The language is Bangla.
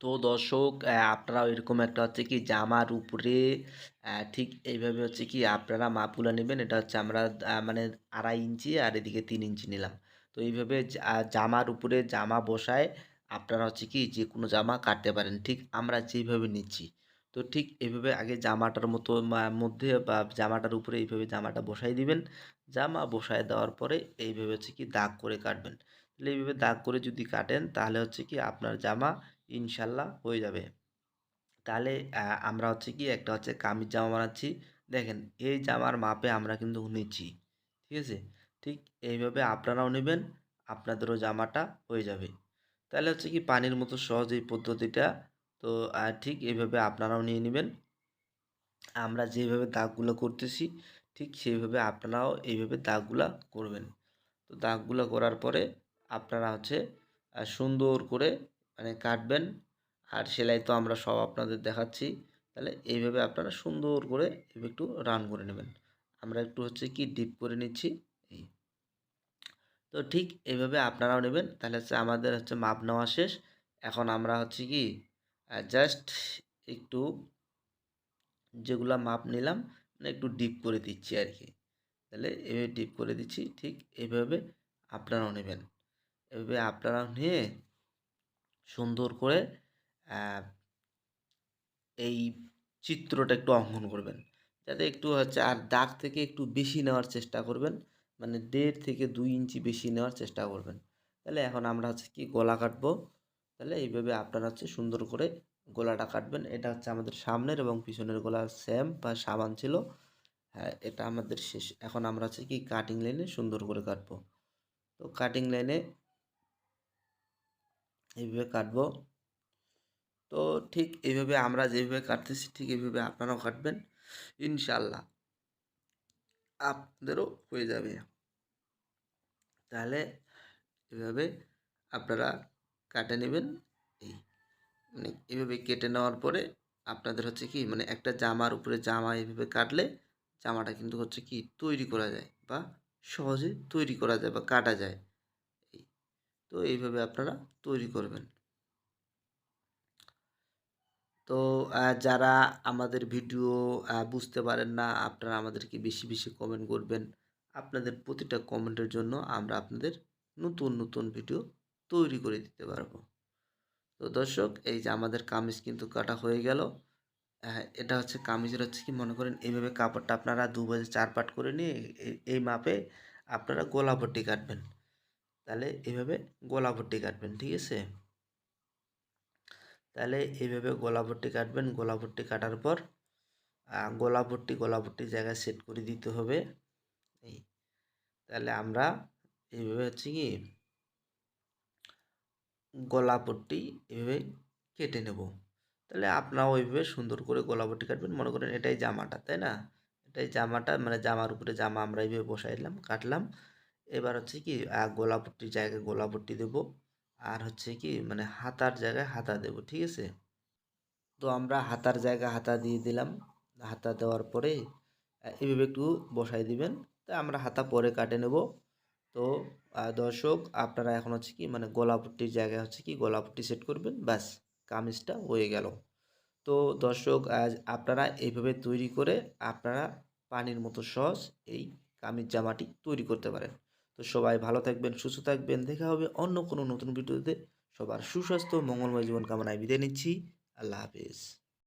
তো দর্শক আপনারা এরকম একটা হচ্ছে কি জামার উপরে ঠিক এইভাবে হচ্ছে কি আপনারা মাপগুলো নেবেন। এটা হচ্ছে আমরা মানে আড়াই ইঞ্চি আর এদিকে তিন ইঞ্চি নিলাম। তো এইভাবে জামার উপরে জামা বসায় আপনারা হচ্ছে কি যে কোনো জামা কাটতে পারেন। ঠিক আমরা যেভাবে নিচ্ছি। তো ঠিক এইভাবে আগে জামাটার মতো মধ্যে বা জামাটার উপরে এইভাবে জামাটা বসাই দিবেন। জামা বসায় দেওয়ার পরে এইভাবে হচ্ছে কি দাগ করে কাটবেন। তাহলে এইভাবে দাগ করে যদি কাটেন তাহলে হচ্ছে কি আপনার জামা ইনশাল্লাহ হয়ে যাবে। তাহলে আমরা হচ্ছে কি একটা হচ্ছে কামিজ জামা বানাচ্ছি। দেখেন, এই জামার মাপে আমরা কিন্তু নিচ্ছি, ঠিক আছে? ঠিক এইভাবে আপনারাও নেবেন, আপনাদেরও জামাটা হয়ে যাবে। তাহলে হচ্ছে কি পানির মতো সহজ এই পদ্ধতিটা। তো ঠিক এইভাবে আপনারাও নিয়ে নেবেন। আমরা যেভাবে দাগগুলো করতেছি, ঠিক সেইভাবে আপনারাও এইভাবে দাগগুলা করবেন। তো দাগগুলো করার পরে আপনারা হচ্ছে সুন্দর করে মানে কাটবেন। আর সেলাই তো আমরা সব আপনাদের দেখাচ্ছি। তাহলে এইভাবে আপনারা সুন্দর করে এভাবে একটু রান করে নেবেন। আমরা একটু হচ্ছে কি ডিপ করে নিচ্ছি। এই। তো ঠিক এইভাবে আপনারাও নেবেন। তাহলে হচ্ছে আমাদের হচ্ছে মাপ নেওয়া শেষ। এখন আমরা হচ্ছে কি জাস্ট একটু যেগুলা মাপ নিলাম মানে একটু ডিপ করে দিচ্ছি আর কি। তাহলে এভাবে ডিপ করে দিচ্ছি। ঠিক এইভাবে আপনারাও নেবেন। এভাবে আপনারাও নিয়ে সুন্দর করে এই চিত্রটা একটু অঙ্কন করবেন। যাতে একটু হচ্ছে আর দাগ থেকে একটু বেশি নেওয়ার চেষ্টা করবেন মানে দেড় থেকে দুই ইঞ্চি বেশি নেওয়ার চেষ্টা করবেন। তাহলে এখন আমরা হচ্ছে কি গলা কাটবো। তাহলে এইভাবে আপনারা হচ্ছে সুন্দর করে গলাটা কাটবেন। এটা হচ্ছে আমাদের সামনের এবং পিছনের গলা সেম বা সাবান ছিল। হ্যাঁ এটা আমাদের শেষ। এখন আমরা হচ্ছে কি কাটিং লাইনে সুন্দর করে কাটবো। তো কাটিং লাইনে এইভাবে কাটবো। তো ঠিক এইভাবে আমরা যেভাবে কাটতেছি, ঠিক এইভাবে আপনারাও কাটবেন। ইনশাল্লাহ আপনাদেরও হয়ে যাবে। তাহলে এভাবে আপনারা কাটে নেবেন। এই মানে এভাবে কেটে নেওয়ার পরে আপনাদের হচ্ছে কি মানে একটা জামার উপরে জামা এইভাবে কাটলে জামাটা কিন্তু হচ্ছে কি তৈরি করা যায় বা সহজে তৈরি করা যায় বা কাটা যায়। তো এইভাবে আপনারা তৈরি করবেন। তো যারা আমাদের ভিডিও বুঝতে পারেন না, আপনারা আমাদেরকে বেশি বেশি কমেন্ট করবেন, আপনাদের প্রতিটা কমেন্টের জন্য আমরা আপনাদের নতুন নতুন ভিডিও তৈরি করে দিতে পারব। তো দর্শক, এই যে আমাদের কামিজ কিন্তু কাটা হয়ে গেল। এটা হচ্ছে কামিজের হচ্ছে কি মনে করেন, এইভাবে কাপড়টা আপনারা দু বাজে চার পাট করে নিয়ে এই- মাপে আপনারা গোলাপট্টি কাটবেন। তাহলে এইভাবে গোলাপট্টি কাটবেন ঠিক আছে? তাহলে এইভাবে গোলাপট্টি কাটবেন গোলাপট্টি কাটার পর আহ, গোলাপট্টি গোলাপট্টি জায়গায় সেট করে দিতে হবে। এই তাহলে আমরা এইভাবে হচ্ছে কি গলাপট্টি এভাবে কেটে নেব। তাহলে আপনারাও ওইভাবে সুন্দর করে গলাপট্টি কাটবেন। মনে করেন এটাই জামাটা তাই না? এটাই জামাটা মানে জামার উপরে জামা আমরা এইভাবে বসাইলাম কাটলাম। এবার হচ্ছে কি গোলাপট্টির জায়গায় গোলাপট্টি দেব। আর হচ্ছে কি মানে হাতার জায়গায় হাতা দেব, ঠিক আছে? তো আমরা হাতার জায়গায় হাতা দিয়ে দিলাম। হাতা দেওয়ার পরে এভাবে একটু বসাই দিবেন। তা আমরা হাতা পরে কাটে নেব। তো দর্শক, আপনারা এখন হচ্ছে কি মানে গোলাপট্টির জায়গায় হচ্ছে কি, গোলাপট্টি সেট করবেন, ব্যাস, কামিজটা হয়ে গেল। তো দর্শক, আজ আপনারা এইভাবে তৈরি করে আপনারা পানির মতো সহজ এই কামিজ জামাটি তৈরি করতে পারেন। তো সবাই ভালো থাকবেন, সুস্থ থাকবেন। দেখা হবে অন্য কোনো নতুন ভিডিওতে। সবার সুস্বাস্থ্য, মঙ্গলময় জীবন কামনায় বিদায় নিচ্ছি। আল্লাহ হাফিজ।